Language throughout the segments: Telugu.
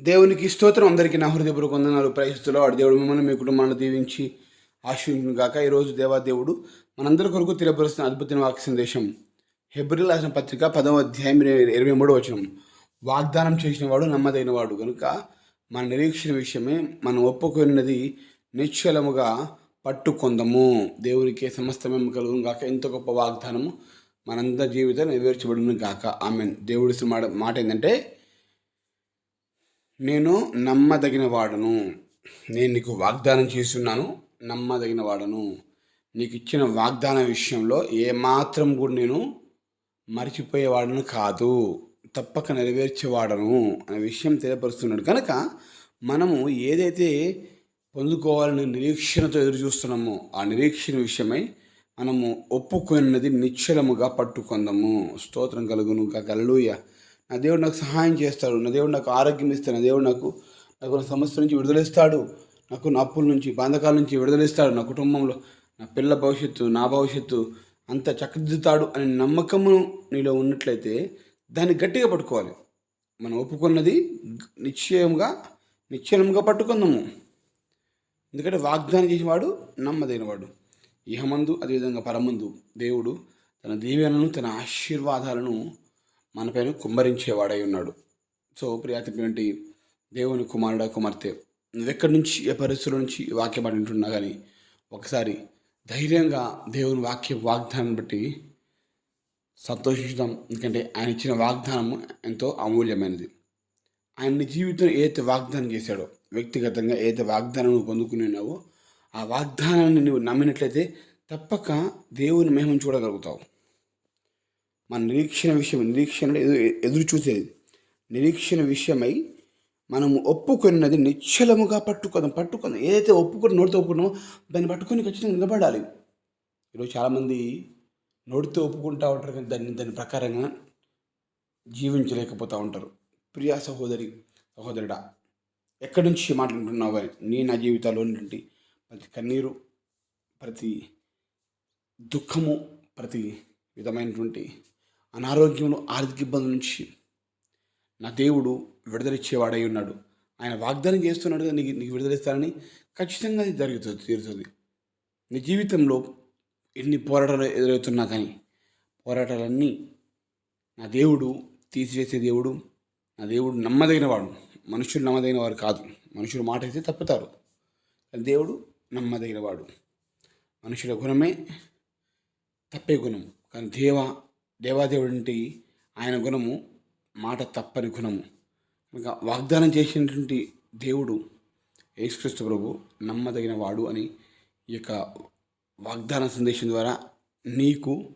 దేవునికి స్తోత్రం. అందరికీ నా హృదయపూర్వక వందనాలు. ప్రయత్నిస్తులో వాడు దేవుడు మిమ్మల్ని మీ కుటుంబాన్ని దీవించి ఆశీర్వదించును గాక ఈరోజు దేవాదేవుడు మనందరి కొరకు తెలియపరుస్తున్న అద్భుతమైన వాక్య సందేశం. హెబ్రిల్ రాసిన పత్రిక పదవ అధ్యాయం ఇరవై- మూడో వచనం. వాగ్దానం చేసిన వాడు నమ్మదైన వాడు. కనుక మన నిరీక్షణ విషయమే మనం ఒప్పుకున్నది నిశ్చలముగా పట్టుకొందము. దేవునికి సమస్తమేం కలుగును గాక ఎంత గొప్ప వాగ్దానము మనందరి జీవితం నెరవేర్చబడును గాక ఆమె దేవుడి మాట మాట ఏంటంటే నేను నమ్మదగిన వాడను నేను నీకు వాగ్దానం చేస్తున్నాను నమ్మదగిన వాడను నీకు ఇచ్చిన వాగ్దాన విషయంలో ఏమాత్రం కూడా నేను మర్చిపోయేవాడను కాదు. తప్పక నెరవేర్చేవాడను అనే విషయం తెలియపరుస్తున్నాడు. కనుక మనము ఏదైతే పొందుకోవాలని నిరీక్షణతో ఎదురు చూస్తున్నామో ఆ నిరీక్షణ విషయమై మనము ఒప్పుకున్నది నిశ్చలముగా పట్టుకుందాము. స్తోత్రం కలుగును గలలుయ నా దేవుడు నాకు సహాయం చేస్తాడు. నా దేవుడు నాకు ఆరోగ్యం ఇస్తాడు. నా దేవుడు నాకు నాకు నా సమస్య నుంచి విడుదలిస్తాడు. నాకు నా అప్పుల నుంచి బంధకాల నుంచి విడుదలిస్తాడు. నా కుటుంబంలో నా పిల్ల భవిష్యత్తు నా భవిష్యత్తు అంత చక్కదిద్దుతాడు అనే నమ్మకము నీలో ఉన్నట్లయితే దాన్ని గట్టిగా పట్టుకోవాలి. మనం ఒప్పుకున్నది నిశ్చయంగా నిశ్చలంగా పట్టుకుందాము. ఎందుకంటే వాగ్దానం చేసేవాడు నమ్మదైనవాడు ఇహమందు అదేవిధంగా పరమందు దేవుడు తన దీవెనను తన ఆశీర్వాదాలను మనపైన కుమ్మరించేవాడై ఉన్నాడు. సో ప్రియాతిటువంటి దేవుని కుమారుడ కుమార్తె నువ్వెక్కడి నుంచి ఏ పరిస్థితుల నుంచి ఈ వాక్యం వింటున్నా కానీ ఒకసారి ధైర్యంగా దేవుని వాక్య వాగ్దానం బట్టి సంతోషించడం ఎందుకంటే ఆయన ఇచ్చిన వాగ్దానం ఎంతో అమూల్యమైనది. ఆయన జీవితం ఏదైతే వాగ్దానం చేశాడో వ్యక్తిగతంగా ఏదైతే వాగ్దానం నువ్వు పొందుకుని ఉన్నావో ఆ వాగ్దానాన్ని నువ్వు నమ్మినట్లయితే తప్పక దేవుని మేము చూడగలుగుతావు. మన నిరీక్షణ విషయం నిరీక్షణ ఎదురు చూసేది నిరీక్షణ విషయమై మనము ఒప్పుకున్నది నిశ్చలముగా పట్టుకుందాం. పట్టుకుందాం. ఏదైతే ఒప్పుకుని నోటితో ఒప్పుకున్నామో దాన్ని పట్టుకొని ఖచ్చితంగా నిలబడాలి. ఈరోజు చాలామంది నోటితో ఒప్పుకుంటూ ఉంటారు కానీ దాన్ని దాని ప్రకారంగా జీవించలేకపోతూ ఉంటారు. ప్రియా సహోదరి సహోదరుడా ఎక్కడి నుంచి మాట్లాడుతున్నావు అని నీ నా జీవితాల్లో ఉన్నటువంటి ప్రతి కన్నీరు ప్రతి దుఃఖము ప్రతి విధమైనటువంటి అనారోగ్యంలో ఆర్థిక ఇబ్బందుల నుంచి నా దేవుడు విడుదలిచ్చేవాడై ఉన్నాడు. ఆయన వాగ్దానం చేస్తున్నాడు నీకు నీకు విడుదలిస్తానని. ఖచ్చితంగా అది జరుగుతుంది తీరుతుంది. నీ జీవితంలో ఎన్ని పోరాటాలు ఎదురవుతున్నా కానీ పోరాటాలన్నీ నా దేవుడు తీసివేసే దేవుడు నా దేవుడు నమ్మదగిన వాడు. మనుషులు నమ్మదగిన వారు కాదు. మనుషులు మాట అయితే తప్పుతారు. కానీ దేవుడు నమ్మదగిన వాడు. మనుషుల గుణమే తప్పే గుణం. కానీ దేవ దేవాదేవుడి ఆయన గుణము మాట తప్పని గుణము. ఇంకా వాగ్దానం చేసినటువంటి దేవుడు యేసుక్రీస్తు ప్రభు నమ్మదగిన వాడు అని ఈ యొక్క వాగ్దాన సందేశం ద్వారా నీకు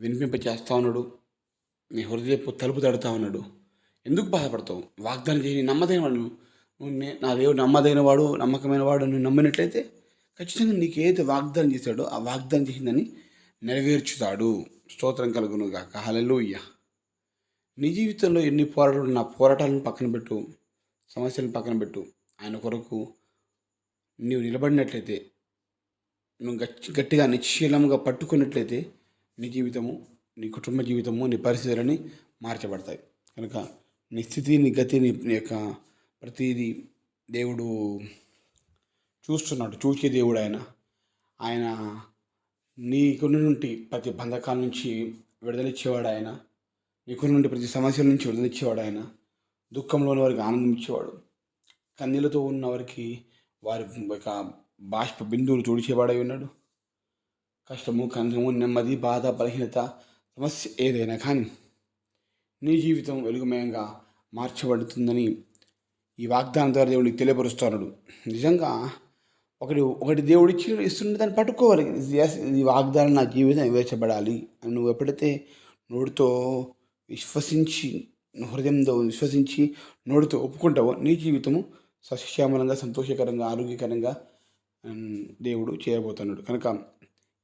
వినిపింపచేస్తా ఉన్నాడు. నీ హృదయపు తలుపు తడుతా ఉన్నాడు. ఎందుకు బాధపడతావు? వాగ్దానం చేసి నమ్మదైన వాడు నువ్వు. నా దేవుడు నమ్మదైన వాడు నమ్మకమైన వాడు నువ్వు నమ్మినట్లయితే ఖచ్చితంగా నీకు ఏదైతే వాగ్దానం చేశాడో ఆ వాగ్దానం చేసిందని నెరవేర్చుతాడు. స్తోత్రం కలుగును హలలుయ్య నీ జీవితంలో ఎన్ని పోరాటాలు నా పోరాటాలను పక్కన పెట్టు. సమస్యలను పక్కన పెట్టు. ఆయన కొరకు నీవు నిలబడినట్లయితే నువ్వు గట్టి గట్టిగా నిశ్చలంగా పట్టుకున్నట్లయితే నీ జీవితము నీ కుటుంబ జీవితము నీ పరిస్థితులని మార్చబడతాయి. కనుక నీ స్థితి నీ గతి నీ నీ యొక్క ప్రతిదీ దేవుడు చూస్తున్నాడు. చూసే దేవుడు ఆయన. ఆయన నీకు నుండి ప్రతి బంధకాల నుంచి విడుదలిచ్చేవాడు ఆయన నీకు నుండి ప్రతి సమస్యల నుంచి విడుదలిచ్చేవాడు ఆయన దుఃఖంలోని వారికి ఆనందం ఇచ్చేవాడు. కన్నీళ్ళతో ఉన్న వారికి వారి యొక్క బాష్ప బిందువులు తుడిచేవాడై ఉన్నాడు. కష్టము కందము నెమ్మది బాధ బలహీనత సమస్య ఏదైనా కానీ నీ జీవితం వెలుగుమయంగా మార్చబడుతుందని ఈ వాగ్దానం ద్వారా దేవుడికి తెలియపరుస్తున్నాడు. నిజంగా ఒకటి ఒకటి దేవుడు ఇచ్చి ఇస్తుంటే దాన్ని పట్టుకోవాలి. ఈ వాగ్దానం నా జీవితం నెరవేర్చబడాలి అని నువ్వు ఎప్పుడైతే నోటితో విశ్వసించి హృదయంతో విశ్వసించి నోటితో ఒప్పుకుంటావో నీ జీవితము సస్యశ్యామలంగా సంతోషకరంగా ఆరోగ్యకరంగా దేవుడు చేయబోతున్నాడు కనుక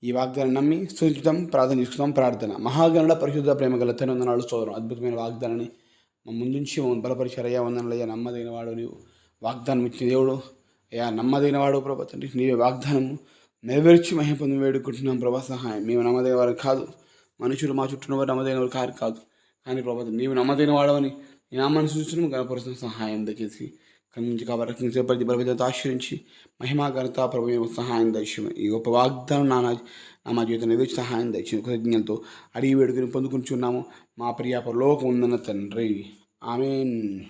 ఈ వాగ్దానం నమ్మి స్థుతిద్దాం ప్రార్థన చేసుకుందాం ప్రార్థన. మహాగణుడ పరిశుద్ధ ప్రేమ గల తన వందనాలు అద్భుతమైన వాగ్దానాన్ని మా ముందుంచి బలపరిచారయ్యా వందనలయ్యా నమ్మదగిన వాడు నీవు. వాగ్దానం ఇచ్చిన దేవుడు అయ్యా నమ్మదైన వాడు ప్రభా తండ్రి. నీ వాగ్దానము. నెరవేర్చి మహిమ పొంది వేడుకుంటున్నాం ప్రభా సహాయం. మేము నమ్మదైన వారు కాదు. మనుషులు మా చుట్టూ వారు నమ్మదైన వారు కారు కాదు. కానీ ప్రభా నీవు నమ్మదైన వాడవని నీ నామాన్ని సూచన గణపరుస్తున్న సహాయం దయచేసి కన్నించి కాబట్టి ప్రతి బలపడితో ఆశ్రయించి మహిమా ఘనత ప్రభు సహాయం దయచేయము ఈ గొప్ప వాగ్దానం నా నా మా జీవితం నెరవేర్చి సహాయం దయచేయండి కృతజ్ఞతలతో అడిగి వేడుకని పొందుకుంటున్నాము. మా ప్రియ ఉందన్న తండ్రి. ఆమెన్.